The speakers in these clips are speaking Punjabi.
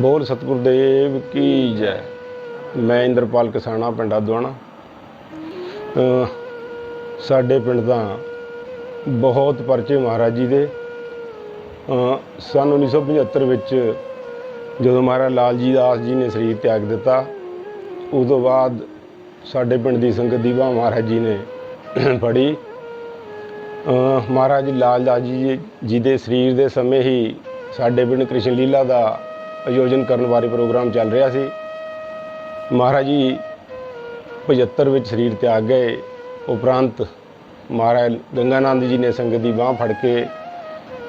ਬੋਲ ਸਤਿਗੁਰ ਦੇਵ ਕੀ ਜੈ। ਮੈਂ ਇੰਦਰਪਾਲ ਕਿਸਾਨਾ ਪਿੰਡਾ ਦੁਆਣਾ ਸਾਡੇ ਪਿੰਡ ਦਾ ਬਹੁਤ ਪਰਚੇ ਮਹਾਰਾਜ ਜੀ ਦੇ। ਅਹ ਸੰਨ 1975 ਵਿੱਚ ਜਦੋਂ ਮਹਾਰਾਜ ਲਾਲ ਜੀ ਦਾਸ ਜੀ ਨੇ ਸਰੀਰ ਤਿਆਗ ਦਿੱਤਾ, ਉਸ ਤੋਂ ਬਾਅਦ ਸਾਡੇ ਪਿੰਡ ਦੀ ਸੰਗਤ ਦੀ ਬਾਂਹ ਮਹਾਰਾਜ ਜੀ ਨੇ ਫੜੀ। ਮਹਾਰਾਜ ਲਾਲ ਦਾਸ ਜੀ ਜੀ ਦੇ ਸਰੀਰ ਦੇ ਸਮੇਂ ਹੀ ਸਾਡੇ ਪਿੰਡ ਕ੍ਰਿਸ਼ਨ ਲੀਲਾ ਦਾ ਆਯੋਜਨ ਕਰਨ ਬਾਰੇ ਪ੍ਰੋਗਰਾਮ ਚੱਲ ਰਿਹਾ ਸੀ। ਮਹਾਰਾਜ ਜੀ 75 ਵਿੱਚ ਸਰੀਰ ਤਿਆਗ ਗਏ। ਉਪਰੰਤ ਮਹਾਰਾਜ ਗੰਗਾਨੰਦ ਜੀ ਨੇ ਸੰਗਤ ਦੀ ਬਾਹ ਫੜ ਕੇ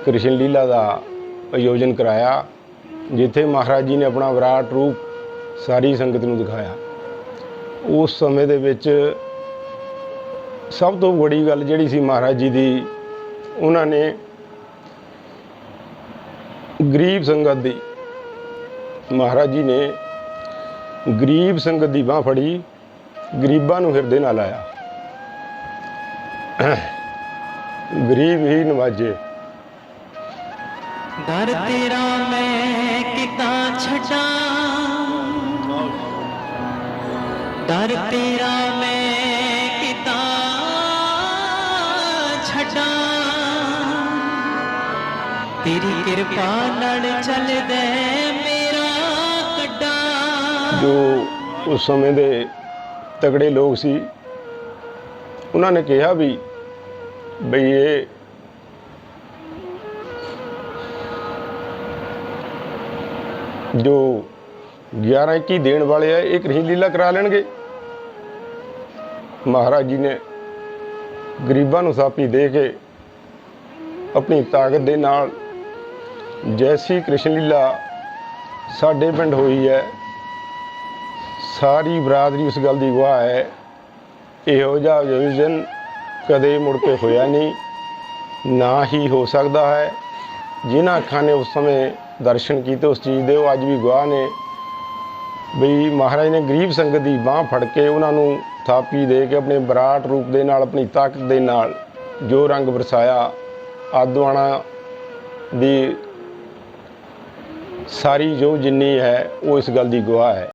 ਕ੍ਰਿਸ਼ਨ ਲੀਲਾ ਦਾ ਆਯੋਜਨ ਕਰਾਇਆ, ਜਿੱਥੇ ਮਹਾਰਾਜ ਜੀ ਨੇ ਆਪਣਾ ਵਿਰਾਟ ਰੂਪ ਸਾਰੀ ਸੰਗਤ ਨੂੰ ਦਿਖਾਇਆ। ਉਸ ਸਮੇਂ ਦੇ ਵਿੱਚ ਸਭ ਤੋਂ ਵੱਡੀ ਗੱਲ ਜਿਹੜੀ ਸੀ ਮਹਾਰਾਜ ਜੀ ਦੀ, ਉਹਨਾਂ ਨੇ ਗਰੀਬ ਸੰਗਤ ਦੀ ਮਹਾਰਾਜ ਜੀ ਨੇ ਗਰੀਬ ਸੰਗਤ ਦੀ ਬਾਹ ਫੜੀ, ਗਰੀਬਾਂ ਨੂੰ ਹਿਰਦੇ ਨਾਲ ਆਇਆ। ਗਰੀਬ ਹੀ ਨਵਾਜੇ। ਦਰ ਤੇਰਾ ਮੈਂ ਕਿਤਾ ਛੱਡਾਂ? ਦਰ ਤੇਰਾ ਮੈਂ ਕਿਤਾ ਛੱਡਾਂ? ਤੇਰੀ ਕਿਰਪਾ ਨਾਲ ਚੱਲਦਾ ਜੋ ਉਸ ਸਮੇਂ ਦੇ ਤਗੜੇ ਲੋਕ ਸੀ, ਉਹਨਾਂ ਨੇ ਕਿਹਾ ਵੀ ਬਈ ਇਹ ਜੋ 11 21 ਦੇਣ ਵਾਲੇ ਆ, ਇਹ ਕ੍ਰਿਸ਼ਨ ਲੀਲਾ ਕਰਾ ਲੈਣਗੇ। ਮਹਾਰਾਜ ਜੀ ਨੇ ਗਰੀਬਾਂ ਨੂੰ ਸਾਪੀ ਦੇ ਕੇ ਆਪਣੀ ਤਾਕਤ ਦੇ ਨਾਲ ਜੈਸੀ ਕ੍ਰਿਸ਼ਨ ਲੀਲਾ ਸਾਡੇ ਪਿੰਡ ਹੋਈ ਹੈ। ਸਾਰੀ ਬਰਾਦਰੀ ਉਸ ਗੱਲ ਦੀ ਗਵਾਹ ਹੈ, ਇਹੋ ਜਿਹਾ ਆਯੋਜਨ ਕਦੇ ਮੁੜ ਕੇ ਹੋਇਆ ਨਹੀਂ, ਨਾ ਹੀ ਹੋ ਸਕਦਾ ਹੈ। ਜਿਨ੍ਹਾਂ ਅੱਖਾਂ ਨੇ ਉਸ ਸਮੇਂ ਦਰਸ਼ਨ ਕੀਤੇ ਉਸ ਚੀਜ਼ ਦੇ, ਉਹ ਅੱਜ ਵੀ ਗਵਾਹ ਨੇ। ਵੀ ਮਹਾਰਾਜ ਨੇ ਗਰੀਬ ਸੰਗਤ ਦੀ ਬਾਹ ਫੜ ਕੇ ਉਹਨਾਂ ਨੂੰ ਥਾਪੀ ਦੇ ਕੇ ਆਪਣੇ ਬਰਾਟ ਰੂਪ ਦੇ ਨਾਲ, ਆਪਣੀ ਤਾਕਤ ਦੇ ਨਾਲ ਜੋ ਰੰਗ ਵਰਸਾਇਆ ਆਦਵਾਣਾ ਦੀ ਸਾਰੀ ਜੋ ਜਿੰਨੀ ਹੈ, ਉਹ ਇਸ ਗੱਲ ਦੀ ਗਵਾਹ ਹੈ।